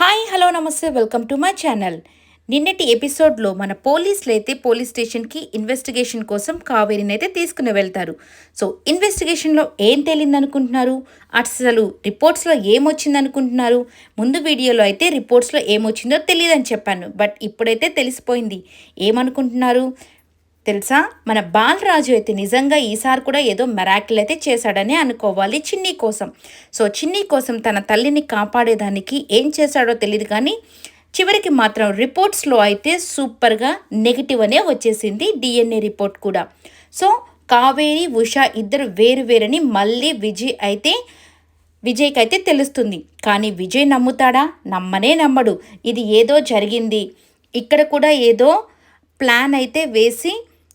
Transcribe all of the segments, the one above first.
Hi hello నమస్తే welcome to my channel. నిన్నటి ఎపిసోడ్లో మన పోలీసులు అయితే పోలీస్ స్టేషన్కి ఇన్వెస్టిగేషన్ కోసం కావేరిని అయితే తీసుకుని వెళ్తారు. సో ఇన్వెస్టిగేషన్లో ఏం తేలిందనుకుంటున్నారు? అసలు రిపోర్ట్స్లో ఏమొచ్చిందనుకుంటున్నారు? ముందు వీడియోలో అయితే రిపోర్ట్స్లో ఏమొచ్చిందో తెలియదని చెప్పాను. బట్ ఇప్పుడైతే తెలిసిపోయింది. ఏమనుకుంటున్నారు? తెలుసా? మన బాలరాజు అయితే నిజంగా ఈసారి కూడా ఏదో మెరాకిల్ అయితే చేశాడని అనుకోవాలి చిన్ని కోసం. సో చిన్ని కోసం తన తల్లిని కాపాడేదానికి ఏం చేశాడో తెలియదు కానీ చివరికి మాత్రం రిపోర్ట్స్లో అయితే సూపర్గా నెగిటివ్ అనే వచ్చేసింది డిఎన్ఏ రిపోర్ట్ కూడా. సో కావేరి ఉష ఇద్దరు వేరు వేరని మళ్ళీ విజయ్ అయితే విజయ్కి అయితే తెలుస్తుంది. కానీ విజయ్ నమ్ముతాడా? నమ్మనే నమ్మడు. ఇది ఏదో జరిగింది. ఇక్కడ కూడా ఏదో ప్లాన్ అయితే వేసి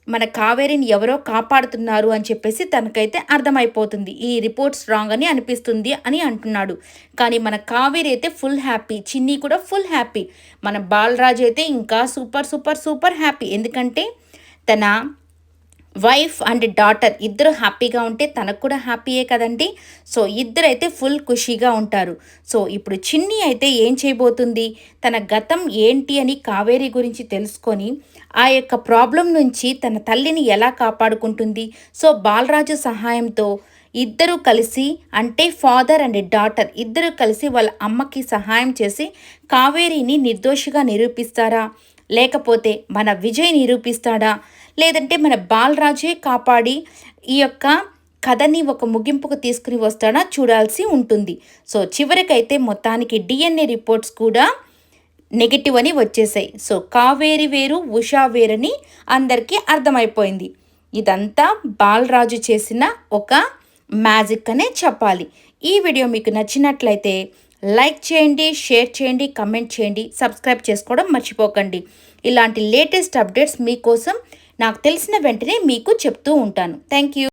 మన కావేరిని ఎవరో కాపాడుతున్నారు అని చెప్పేసి తనకైతే అర్థమైపోతుంది. ఈ రిపోర్ట్స్ రాంగ్ అని అనిపిస్తుంది అని అంటున్నాడు. కానీ మన కావేరి అయితే ఫుల్ హ్యాపీ చిన్ని కూడా ఫుల్ హ్యాపీ. మన బాలరాజ్ అయితే ఇంకా సూపర్ సూపర్ సూపర్ హ్యాపీ. ఎందుకంటే తన వైఫ్ అండ్ డాటర్ ఇద్దరు హ్యాపీగా ఉంటే తనకు కూడా హ్యాపీయే కదండి. సో ఇద్దరు అయితే ఫుల్ ఖుషీగా ఉంటారు. సో ఇప్పుడు చిన్ని అయితే ఏం చేయబోతుంది? తన గతం ఏంటి అని కావేరి గురించి తెలుసుకొని ఆ యొక్క ప్రాబ్లం నుంచి తన తల్లిని ఎలా కాపాడుకుంటుంది? సో బాలరాజు సహాయంతో ఇద్దరు కలిసి అంటే ఫాదర్ అండ్ డాటర్ ఇద్దరు కలిసి వాళ్ళ అమ్మకి సహాయం చేసి కావేరిని నిర్దోషిగా నిరూపిస్తారా? లేకపోతే మన విజయ్ నిరూపిస్తాడా? లేదంటే మన బాలరాజే కాపాడి ఈ యొక్క కథని ఒక ముగింపుకు తీసుకుని వస్తాడా చూడాల్సి ఉంటుంది. సో చివరికైతే మొత్తానికి డిఎన్ఏ రిపోర్ట్స్ కూడా నెగిటివ్ అని వచ్చేసాయి. సో కావేరి వేరు ఉషా వేరని అందరికీ అర్థమైపోయింది. ఇదంతా బాలరాజు చేసిన ఒక మ్యాజిక్ అనే చెప్పాలి. ఈ వీడియో మీకు నచ్చినట్లయితే లైక్ చేయండి షేర్ చేయండి కమెంట్ చేయండి సబ్స్క్రైబ్ చేసుకోవడం మర్చిపోకండి. ఇలాంటి లేటెస్ట్ అప్డేట్స్ మీకోసం నాకు తెలిసిన వెంటనే మీకు చెప్తూ ఉంటాను. Thank you.